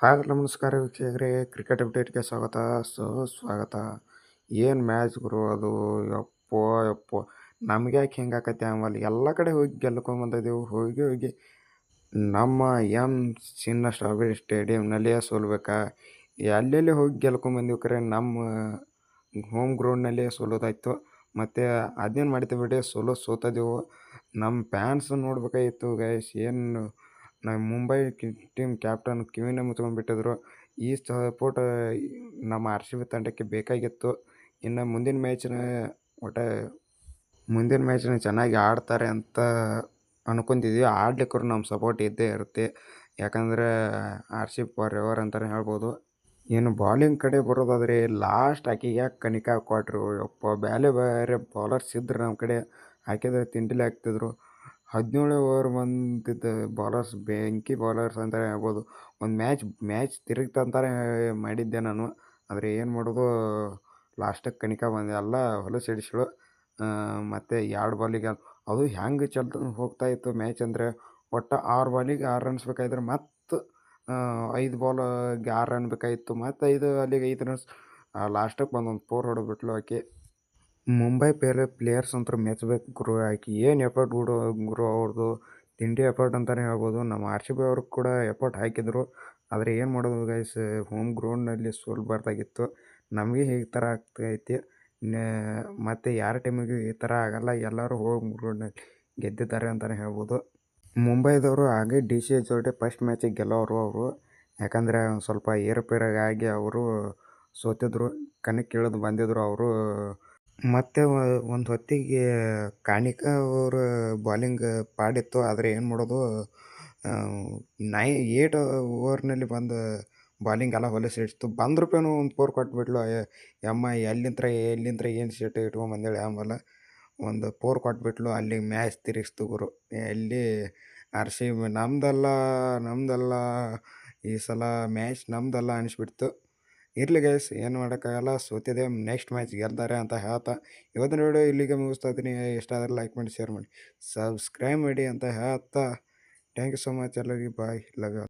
Hi, ನಮಸ್ಕಾರ ವೀಕ್ಷಕರೇ. Cricket ಅಪ್ಡೇಟ್ಗೆ ಸ್ವಾಗತ. ಸುಸ್ವಾಗತ ಏನು ಮ್ಯಾಚ್ ಗುರು ಅದು? ಯಪ್ಪೋ ಯಪ್ಪೋ. ನಮಗೆ ಯಾಕೆ ಹಿಂಗೆ ಆಕೈತೆ ಆಮೇಲೆ ಎಲ್ಲ ಕಡೆ ಹೋಗಿ ಗೆಲ್ಕೊಂಬಂದಿದ್ದೆವು ಹೋಗಿ ಹೋಗಿ. ನಮ್ಮ ಎಂ ಚಿನ್ನ ಸ್ಟ್ರಾಬೆರಿ ಸ್ಟೇಡಿಯಂನಲ್ಲಿಯೇ ಸೋಲ್ಬೇಕಾ? ಎಲ್ಲೆಲ್ಲಿ ಹೋಗಿ ಗೆಲ್ಕೊಂಬಂದಿವಿ ಕರೆ? ನಮ್ಮ ಹೋಮ್ ಗ್ರೌಂಡ್ನಲ್ಲೇ ಸೋಲೋದಾಯ್ತು. ಮತ್ತು ಅದೇನು ಮಾಡ್ತೀವಿ ಬಿಡಿ ಸೋಲೋ ಸೋತದೆವು. ನಮ್ಮ ಫ್ಯಾನ್ಸ್ ನೋಡ್ಬೇಕಾಗಿತ್ತು ಗೈಸ್ ಏನು ನಮ್ಮ ಮುಂಬೈ ಟೀಮ್ ಕ್ಯಾಪ್ಟನ್ ಕಿವಿನೇ ಮುಚ್ಕೊಂಡ್ಬಿಟ್ಟಿದ್ರು ಈ ಸಪೋರ್ಟ್ ನಮ್ಮ ಆರ್ ಸಿ ಬಿ ತಂಡಕ್ಕೆ ಬೇಕಾಗಿತ್ತು. ಇನ್ನು ಮುಂದಿನ ಮ್ಯಾಚ್ನ ಒಟ್ಟು ಮುಂದಿನ ಮ್ಯಾಚ್ನ ಚೆನ್ನಾಗಿ ಆಡ್ತಾರೆ ಅಂತ ಅನ್ಕೊಂತಿದ್ವಿ ಆಡ್ಲಿಕ್ಕೂ ನಮ್ಮ ಸಪೋರ್ಟ್ ಇದ್ದೇ ಇರುತ್ತೆ. ಯಾಕಂದರೆ ಆರ್ ಸಿ ಫಾರ್ ಎವರ್ ಅಂತಲೇ ಹೇಳ್ಬೋದು. ಏನು ಬಾಲಿಂಗ್ ಕಡೆ ಬರೋದಾದರೆ ಲಾಸ್ಟ್ ಆಕಿಗೆ ಯಾಕೆ ಕನಿಕಾ ಕೊಟ್ರು ಯಪ್ಪ ಬೇರೆ ಬೇರೆ ಬೌಲರ್ಸ್ ಇದ್ರು ನಮ್ಮ ಕಡೆ. ಹಾಕಿದ್ರೆ ತಿಂಡಿಲಿ ಹಾಕ್ತಿದ್ರು. ಹದಿನೇಳು ಓವರ್ ಬಂದಿದ್ದ ಬಾಲರ್ಸ್ ಬೆಂಕಿ ಬಾಲರ್ಸ್ ಅಂತಲೇ ಹೇಳ್ಬೋದು. ಒಂದು ಮ್ಯಾಚ್ ಮ್ಯಾಚ್ ತಿರುಗ್ತಂತಾನೆ ಮಾಡಿದ್ದೆ ನಾನು. ಆದರೆ ಏನು ಮಾಡೋದು ಲಾಸ್ಟಿಗೆ ಕಣಿಕ ಬಂದೆ. ಎಲ್ಲ ಹೊಲಸು ಹಿಡಿಸ್ಳು. ಮತ್ತು ಎರಡು ಬಾಲಿಗೆ ಅದು ಹೆಂಗೆ ಚಲ್ತ ಹೋಗ್ತಾ ಇತ್ತು ಮ್ಯಾಚ್ ಅಂದರೆ ಒಟ್ಟು ಆರು ಬಾಲಿಗೆ ಆರು ರನ್ಸ್ ಬೇಕಾಯಿದ್ರೆ ಮತ್ತು ಐದು ಬಾಲಿಗೆ ಆರು ರನ್ ಬೇಕಾಗಿತ್ತು ಮತ್ತು ಐದು ಅಲ್ಲಿಗೆ ಐದು ರನ್ಸ್ ಲಾಸ್ಟಿಗೆ ಬಂದೊಂದು ಫೋರ್ ಹೊಡೆದ್ಬಿಟ್ಲು ಆಕೆ. ಮುಂಬೈ ಬೇರೆ ಪ್ಲೇಯರ್ಸ್ ಅಂತೂ ಮೆಚ್ಚಬೇಕು ಗುರು. ಆಕಿ ಏನು ಎಫರ್ಟ್ ಗುರು ಗುರು ಅವ್ರದ್ದು ತಿಂಡಿ ಎಫರ್ಟ್ ಅಂತಲೇ ಹೇಳ್ಬೋದು. ನಮ್ಮ ಆರ್ ಸಿ ಬಿ ಅವರು ಕೂಡ ಎಫರ್ಟ್ ಹಾಕಿದರು. ಆದರೆ ಏನು ಮಾಡೋದು ಗೈಸ್ ಹೋಮ್ ಗ್ರೌಂಡ್ನಲ್ಲಿ ಸೋಲ್ಬಾರ್ದಾಗಿತ್ತು ನಮಗೆ ಈ ಥರ ಆಗ್ತೈತಿ. ಮತ್ತು ಯಾರ ಟೀಮಿಗೂ ಈ ಥರ ಆಗಲ್ಲ. ಎಲ್ಲರೂ ಹೋಮ್ ಗ್ರೌಂಡ್ನಲ್ಲಿ ಗೆದ್ದಿದ್ದಾರೆ ಅಂತಲೇ ಹೇಳ್ಬೋದು. ಮುಂಬೈದವರು ಹಾಗೆ ಡಿ ಸಿ ಎಚ್ ಜೊತೆ ಫಸ್ಟ್ ಮ್ಯಾಚಿಗೆ ಗೆಲ್ಲೋರು ಅವರು. ಯಾಕಂದರೆ ಸ್ವಲ್ಪ ಏರುಪೇರಾಗಿ ಅವರು ಸೋತಿದ್ರು. ಕಣಕ್ಕೆ ಇಳಿದು ಬಂದಿದ್ದರು ಅವರು. ಮತ್ತು ಒಂದು ಹೊತ್ತಿಗೆ ಕಾಣಿಕಾ ಅವರ ಬಾಲಿಂಗ್ ಪಾಡಿತ್ತು. ಆದರೆ ಏನು ಮಾಡೋದು ನೈ ಏಟ್ ಓವರ್ನಲ್ಲಿ ಬಂದು ಬಾಲಿಂಗ್ ಎಲ್ಲ ಹೊಲಸು ಹಿಡಿಸ್ತು ಬಂದ್ರೂಪೇನು ಒಂದು ಫೋರ್ ಕೊಟ್ಬಿಟ್ಲು. ಯಮ್ಮ ಎಲ್ಲಿಂತ್ರ ಎಲ್ಲಿಂತ್ರ ಏನು ಶೀಟ್ ಇಟ್ಕೊಂಬಂದೇಳಿ ಆಮೇಲೆ ಒಂದು ಫೋರ್ ಕೊಟ್ಬಿಟ್ಲು. ಅಲ್ಲಿ ಮ್ಯಾಚ್ ತಿರುಗಿಸ್ತು ಗುರು. ಎಲ್ಲಿ ಆರ್ ಸಿ ನಮ್ದಲ್ಲ ನಮ್ಮದಲ್ಲ ಈ ಸಲ ಮ್ಯಾಚ್ ನಮ್ದಲ್ಲ ಅನಿಸ್ಬಿಡ್ತು. ಇರಲಿ ಗೈಸ್ ಏನು ಮಾಡೋಕ್ಕಾಗಲ್ಲ, ಸೋತಿದೆ ನೆಕ್ಸ್ಟ್ ಮ್ಯಾಚ್ ಗೆಲ್ತಾರೆ ಅಂತ ಹೇಳ್ತಾ, ಇವತ್ತಿನ ವಿಡಿಯೋ ಇಲ್ಲಿಗೆ ಮುಗಿಸ್ತಾ ಇದ್ದೀನಿ. ಇಷ್ಟ ಲೈಕ್ ಮಾಡಿ ಶೇರ್ ಮಾಡಿ ಸಬ್ಸ್ಕ್ರೈಬ್ ಮಾಡಿ ಅಂತ ಹೇಳ್ತಾ. ಥ್ಯಾಂಕ್ ಯು ಸೊ ಮಚ್ ಎಲ್ಲರಿಗೆ. ಬಾಯ್ ಯು